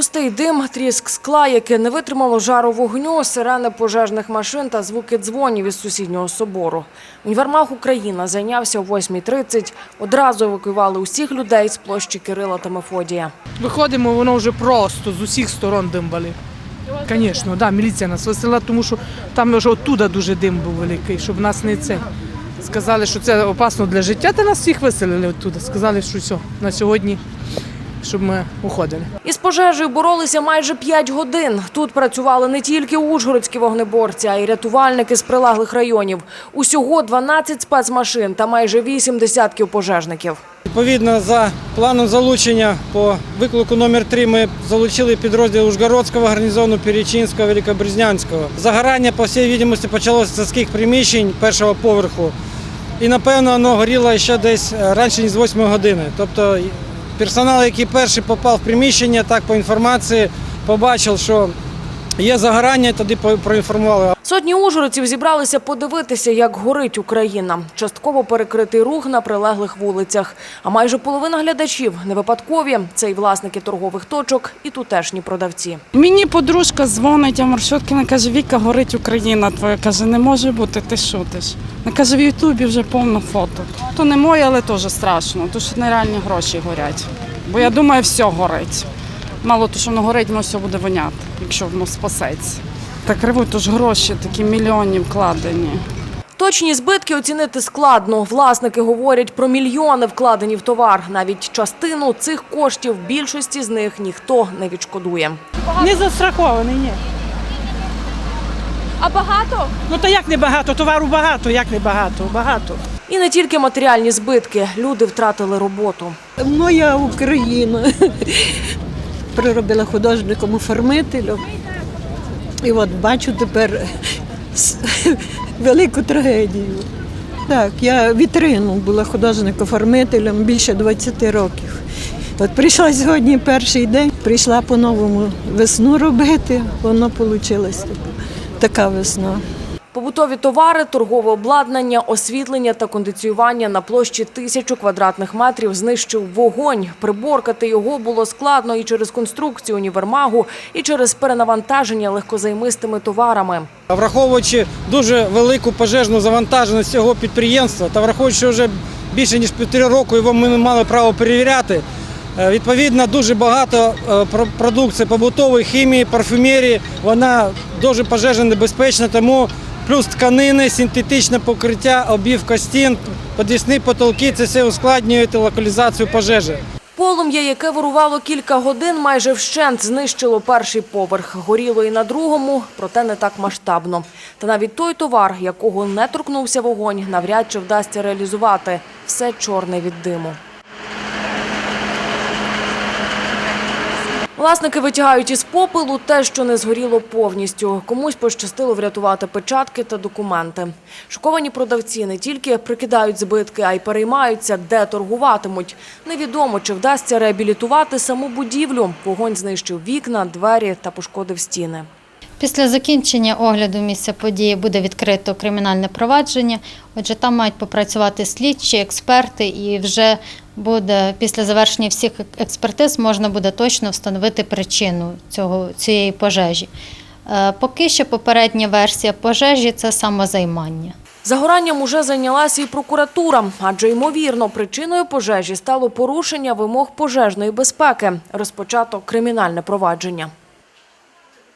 Густий дим, тріск скла, яке не витримало жару вогню, сирени пожежних машин та звуки дзвонів із сусіднього собору. Універмаг Україна зайнявся о 8.30. Одразу евакуювали усіх людей з площі Кирила та Мефодія. Виходимо, воно вже просто з усіх сторон дим валив. Звісно, міліція нас висила, тому що там вже оттуда дуже дим був великий, щоб нас не це. Сказали, що це опасно для життя, та нас всіх виселили оттуда. Сказали, що все, на сьогодні, щоб ми уходили. Із пожежею боролися майже 5 годин. Тут працювали не тільки ужгородські вогнеборці, а й рятувальники з прилеглих районів. Усього 12 спецмашин та майже 8 десятків пожежників. Відповідно, за планом залучення по виклику номер 3 ми залучили підрозділ Ужгородського гарнізону Перечинського, Великобрезнянського. Загорання, по всій відомості, почалося з сільських приміщень першого поверху. І, напевно, воно горіло ще десь е, раніше, ніж з 8 години. Тобто персонал, який перший попав в приміщення, так по інформації побачив, що є загорання, тоді проінформували. Сотні ужгородців зібралися подивитися, як горить Україна. Частково перекритий рух на прилеглих вулицях. А майже половина глядачів не випадкові. Це і власники торгових точок, і тутешні продавці. Мені подружка дзвонить, а Маршоткіна каже, Віка, горить Україна твоя. Каже, не може бути, ти шутиш. Вона каже, в Ютубі вже повно фото. То не моє, але теж страшно, тому що нереальні гроші горять. Бо я думаю, все горить. Мало того, що воно горить, воно все буде воняти, якщо воно спасеться. Так ревуть, то ж гроші такі мільйонні вкладені. Точні збитки оцінити складно. Власники говорять про мільйони вкладені в товар. Навіть частину цих коштів більшості з них ніхто не відшкодує. Не застрахований, ні. А багато? Ну та як не багато? Товару багато, як не багато? Багато. І не тільки матеріальні збитки. Люди втратили роботу. Моя Україна приробила художником оформителем. І от бачу тепер велику трагедію. Так, я вітрину була художник-оформителем більше 20 років. От прийшла сьогодні перший день, прийшла по-новому весну робити, воно вийшло така весна. Побутові товари, торгове обладнання, освітлення та кондиціювання на площі тисячу квадратних метрів знищив вогонь. Приборкати його було складно і через конструкцію універмагу, і через перенавантаження легкозаймистими товарами. Враховуючи дуже велику пожежну завантаженість цього підприємства та враховуючи, що вже більше ніж півтори року його ми не мали права перевіряти. Е, Відповідно, дуже багато е, про- продукції побутової хімії, парфюмерії, вона дуже пожежно небезпечна, тому плюс тканини, синтетичне покриття, обівка стін, підвісні потолки це все ускладнює локалізацію пожежі. Полум'я, яке вирувало кілька годин, майже вщент знищило перший поверх. Горіло і на другому, проте не так масштабно. Та навіть той товар, якого не торкнувся вогонь, навряд чи вдасться реалізувати. Все чорне від диму. Власники витягають із попелу те, що не згоріло повністю. Комусь пощастило врятувати печатки та документи. Шоковані продавці не тільки прикидають збитки, а й переймаються, де торгуватимуть. Невідомо, чи вдасться реабілітувати саму будівлю. Вогонь знищив вікна, двері та пошкодив стіни. Після закінчення огляду місця події буде відкрито кримінальне провадження. Отже, там мають попрацювати слідчі, експерти, і вже буде після завершення всіх експертиз можна буде точно встановити причину цього цієї пожежі. Е, Поки що попередня версія пожежі це самозаймання. Загоранням уже зайнялася і прокуратура, адже ймовірно причиною пожежі стало порушення вимог пожежної безпеки. Розпочато кримінальне провадження.